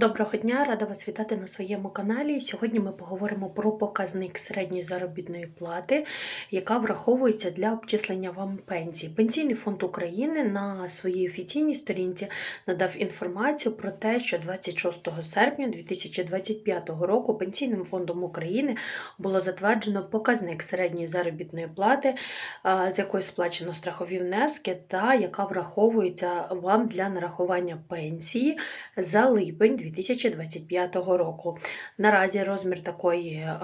Доброго дня, рада вас вітати на своєму каналі. Сьогодні ми поговоримо про показник середньої заробітної плати, яка враховується для обчислення вам пенсії. Пенсійний фонд України на своїй офіційній сторінці надав інформацію про те, що 26 серпня 2025 року Пенсійним фондом України було затверджено показник середньої заробітної плати, з якої сплачено страхові внески, та яка враховується вам для нарахування пенсії за липень 2025 року. Наразі розмір такої е,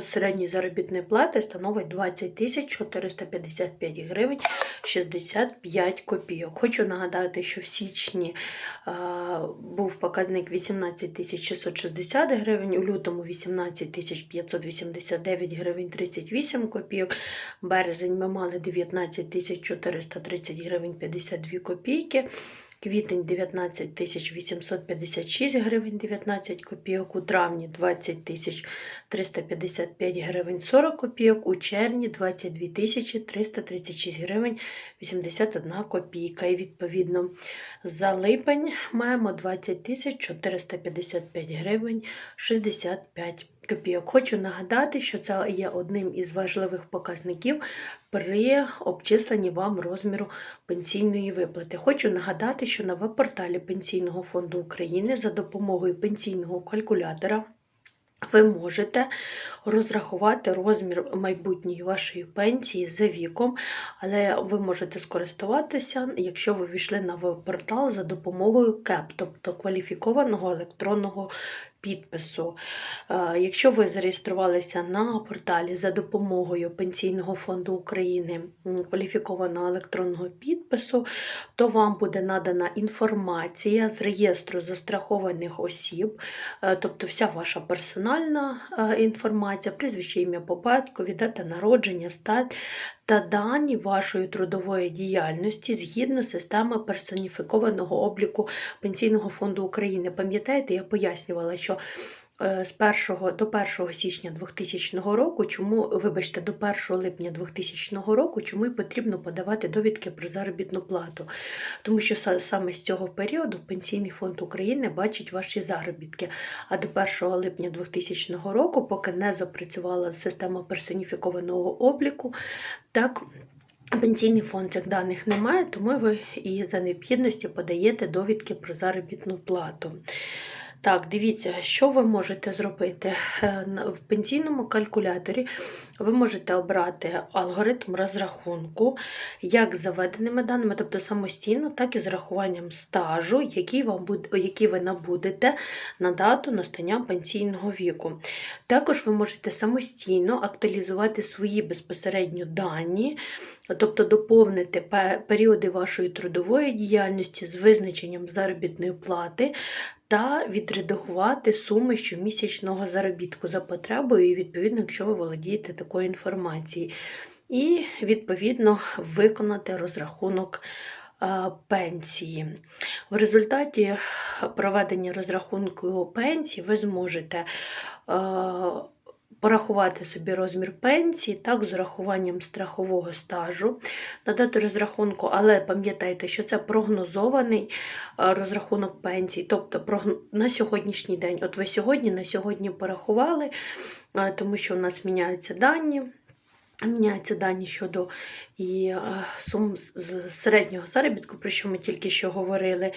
середньої заробітної плати становить 20 455 гривень 65 копійок. Хочу нагадати, що в січні е, був показник 18 660 гривень, у лютому 18 589 гривень 38 копійок. Березень ми мали 19 430 гривень 52 копійки. Квітень 19 856 гривень 19 копійок, у травні 20 350 55 гривень 40 копійок, у червні 22 336 гривень 81 копійка. І відповідно за липень маємо 20 455 гривень 65 копійок. Хочу нагадати, що це є одним із важливих показників при обчисленні вам розміру пенсійної виплати. Хочу нагадати, що на веб-порталі Пенсійного фонду України за допомогою пенсійного калькулятора. Ви можете розрахувати розмір майбутньої вашої пенсії за віком, але ви можете скористуватися, якщо ви війшли на веб-портал за допомогою КЕП, тобто кваліфікованого електронного підпису. Е, Якщо ви зареєструвалися на порталі за допомогою Пенсійного фонду України кваліфікованого електронного підпису, то вам буде надана інформація з реєстру застрахованих осіб, е, тобто вся ваша персональна е, інформація, прізвище ім'я по батькові, дата народження, стать та дані вашої трудової діяльності згідно системи персоніфікованого обліку Пенсійного фонду України. Пам'ятаєте, я пояснювала, що е, з 1 до 1 січня 2000 року, чому, вибачте, до 1 липня 2000 року, чому і потрібно подавати довідки про заробітну плату. Тому що саме з цього періоду Пенсійний фонд України бачить ваші заробітки. А до 1 липня 2000 року, поки не запрацювала система персоніфікованого обліку, так. Пенсійний фонд цих даних немає, тому ви і за необхідності подаєте довідки про заробітну плату. Так, дивіться, що ви можете зробити. Е, В пенсійному калькуляторі ви можете обрати алгоритм розрахунку як з заведеними даними, тобто самостійно, так і з рахуванням стажу, який, вам який ви набудете на дату настання пенсійного віку. Також ви можете самостійно актуалізувати свої безпосередньо дані, тобто доповнити періоди вашої трудової діяльності з визначенням заробітної плати та відредагувати суми щомісячного заробітку за потребою, відповідно, якщо ви володієте такою інформацією. І, відповідно, виконати розрахунок е, пенсії. В результаті проведення розрахунку пенсії ви зможете е, порахувати собі розмір пенсії, так, з урахуванням страхового стажу, надати розрахунку, але пам'ятайте, що це прогнозований е, розрахунок пенсії, тобто на сьогоднішній день. От ви сьогодні на сьогодні порахували, е, тому що у нас міняються дані. Міняються дані щодо і е, сум з- середнього заробітку, про що ми тільки що говорили. Е,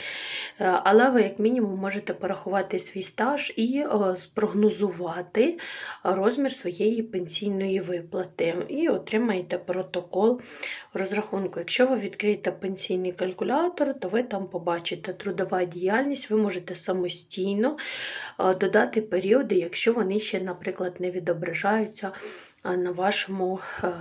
Але ви, як мінімум, можете порахувати свій стаж і е, спрогнозувати розмір своєї пенсійної виплати. І отримаєте протокол розрахунку. Якщо ви відкриєте пенсійний калькулятор, то ви там побачите трудова діяльність, ви можете самостійно додати періоди, якщо вони ще, наприклад, не відображаються на вашому. е,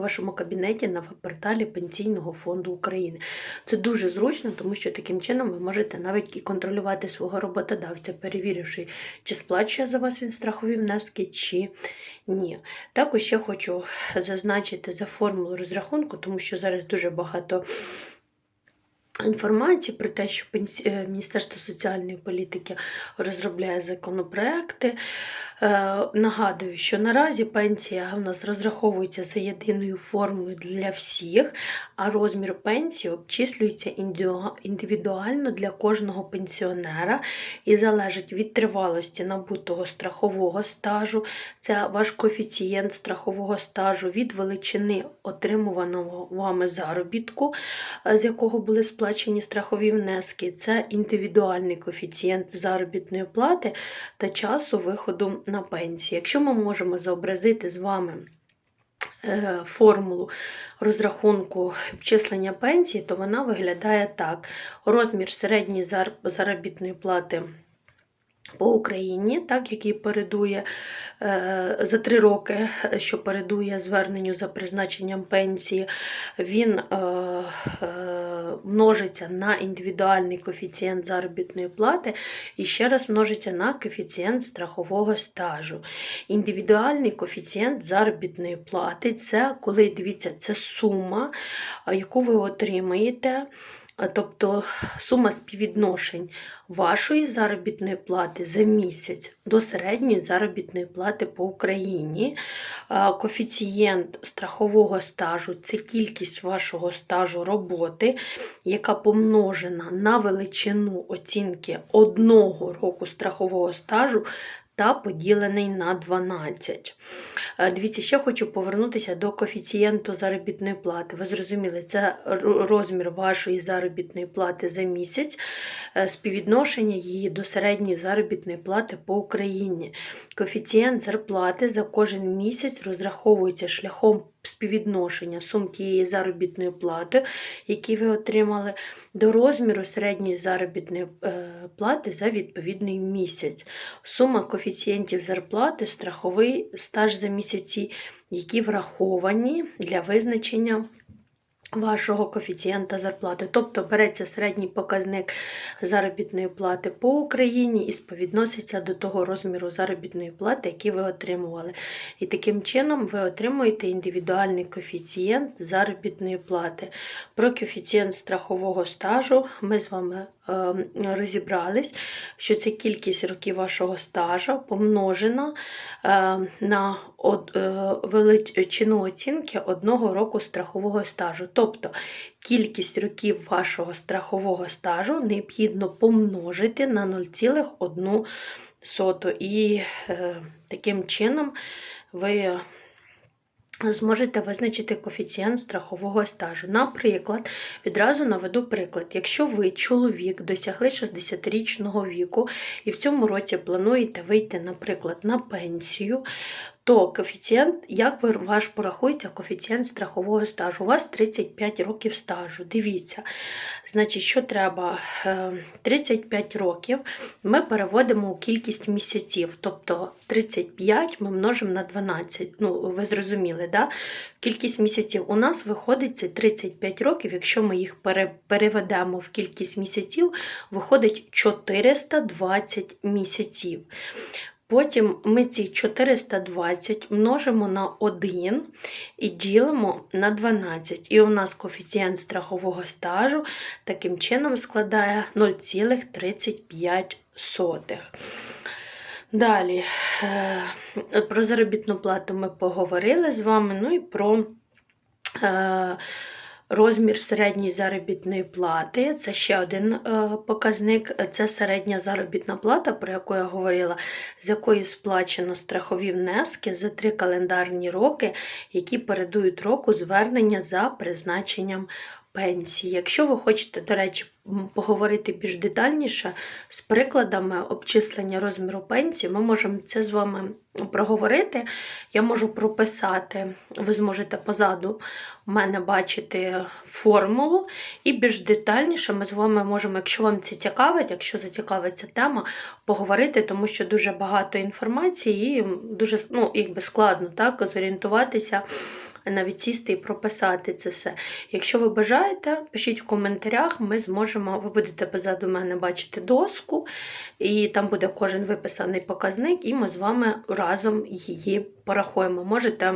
вашому кабінеті на порталі Пенсійного фонду України. Це дуже зручно, тому що таким чином ви можете навіть і контролювати свого роботодавця, перевіривши, чи сплачує за вас він страхові внески, чи ні. Також ще хочу зазначити за формулу розрахунку, тому що зараз дуже багато інформації про те, що е, Міністерство соціальної політики розробляє законопроекти Нагадую, що наразі пенсія в нас розраховується за єдиною формою для всіх, а розмір пенсії обчислюється індивідуально для кожного пенсіонера і залежить від тривалості набутого страхового стажу, це ваш коефіцієнт страхового стажу, від величини отримуваного вами заробітку, е, з якого були сплачені страхові внески, це індивідуальний коефіцієнт заробітної плати та часу виходу на пенсію. Якщо ми можемо зобразити з вами е, формулу розрахунку обчислення пенсії, то вона виглядає так: розмір середньої заробітної плати. По Україні, так, який передує е, за три роки, що передує зверненню за призначенням пенсії, він е, множиться на індивідуальний коефіцієнт заробітної плати і ще раз множиться на коефіцієнт страхового стажу. Індивідуальний коефіцієнт заробітної плати це коли дивіться, це сума, яку ви отримаєте. А, Тобто сума співвідношень вашої заробітної плати за місяць до середньої заробітної плати по Україні. Коефіцієнт страхового стажу це кількість вашого стажу роботи, яка помножена на величину оцінки одного року страхового стажу та поділений на 12. Е, Дивіться, ще хочу повернутися до коефіцієнту заробітної плати. Ви зрозуміли, це розмір вашої заробітної плати за місяць, е, співвідношення її до середньої заробітної плати по Україні. Коефіцієнт зарплати за кожен місяць розраховується шляхом співвідношення сум тієї заробітної плати, які ви отримали, до розміру середньої заробітної е, плати за відповідний місяць. Сума коефіцієнтів зарплати, страховий стаж за місяці, які враховані для визначення вашого коефіцієнта зарплати. Тобто береться середній показник заробітної плати по Україні і співвідноситься до того розміру заробітної плати, який ви отримували. І таким чином ви отримуєте індивідуальний коефіцієнт заробітної плати. Про коефіцієнт страхового стажу ми з вами розібрались, що це кількість років вашого стажу помножена е, на е, величину оцінки одного року страхового стажу. Тобто кількість років вашого страхового стажу необхідно помножити на 0,1. І е, таким чином ви зможете визначити коефіцієнт страхового стажу. Наприклад, відразу наведу приклад. Якщо ви, чоловік, досягли 60-річного віку і в цьому році плануєте вийти, наприклад, на пенсію, то коефіцієнт, як ви ваш порахуєте, коефіцієнт страхового стажу? У вас 35 років стажу. Дивіться, значить, що треба? Е, 35 років ми переводимо у кількість місяців. Тобто 35 ми множимо на 12. Ну, ви зрозуміли, да? Кількість місяців у нас виходить це 35 років. Якщо ми їх переведемо в кількість місяців, виходить 420 місяців. Потім ми ці 420 множимо на 1 і ділимо на 12. І у нас коефіцієнт страхового стажу таким чином складає 0,35. Далі, е, про заробітну плату ми поговорили з вами, ну і про е, розмір середньої заробітної плати. Це ще один е, показник. Це середня заробітна плата, про яку я говорила, з якої сплачено страхові внески за три календарні роки, які передують року звернення за призначенням пенсії. Якщо ви хочете, до речі, поговорити більш детальніше з прикладами обчислення розміру пенсії, ми можемо це з вами проговорити. Я можу прописати, ви зможете позаду у мене бачити формулу, і більш детальніше ми з вами можемо, якщо вам це цікавить, якщо зацікавить ця тема, поговорити, тому що дуже багато інформації і дуже ну, якби складно так, зорієнтуватися навіть сісти і прописати це все. Якщо ви бажаєте, пишіть в коментарях, ми зможемо, ви будете позаду мене бачити доску, і там буде кожен виписаний показник, і ми з вами разом її порахуємо. Можете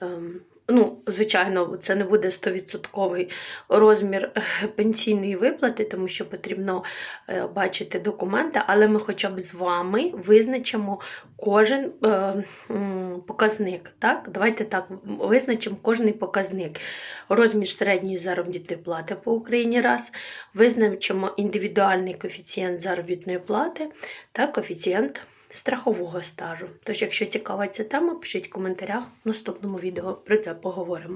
ем, Ну, звичайно, це не буде 100% розмір е, пенсійної виплати, тому що потрібно е, бачити документи, але ми хоча б з вами визначимо кожен е, показник. Так? Давайте так визначимо кожний показник. Розмір середньої заробітної плати по Україні раз, визначимо індивідуальний коефіцієнт заробітної плати та коефіцієнт страхового стажу. Тож, якщо цікава ця тема, пишіть в коментарях в наступному відео про це поговоримо.